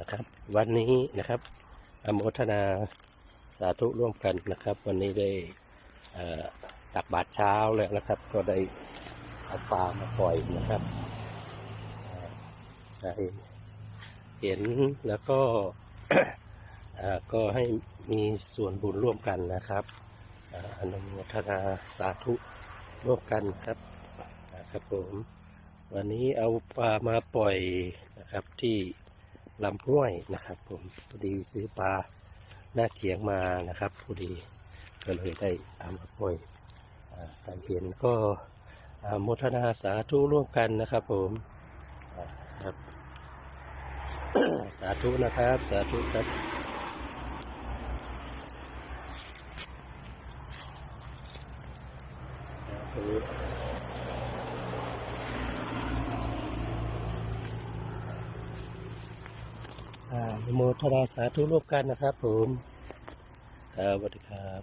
นะครับ วันนี้นะครับอนุโมทนาสาธุร่วมกันนะครับ วันนี้ได้ตักบาตรเช้าแล้วนะครับ ก็ได้เอาปลามาปล่อยนะครับได้เห็นแล้วก็ก็ให้มีส่วนบุญร่วมกันนะครับอ่าอนุโมทนาสาธุร่วมกันครับนะครับผมวันนี้เอาปลามาปล่อยนะครับที่ ลำห้วยนะครับ ผมพอดีซื้อปลาหน้าเขียงมานะครับพอดีก็เลยได้เอามาปล่อยอ่าใครเห็นก็โมทนาสาธุร่วมกันนะครับ ผมครับสาธุนะครับ สาธุครับอ่าอนุ โมทนาสาธุร่วมกันนะครับผมครับสวัสดีครับ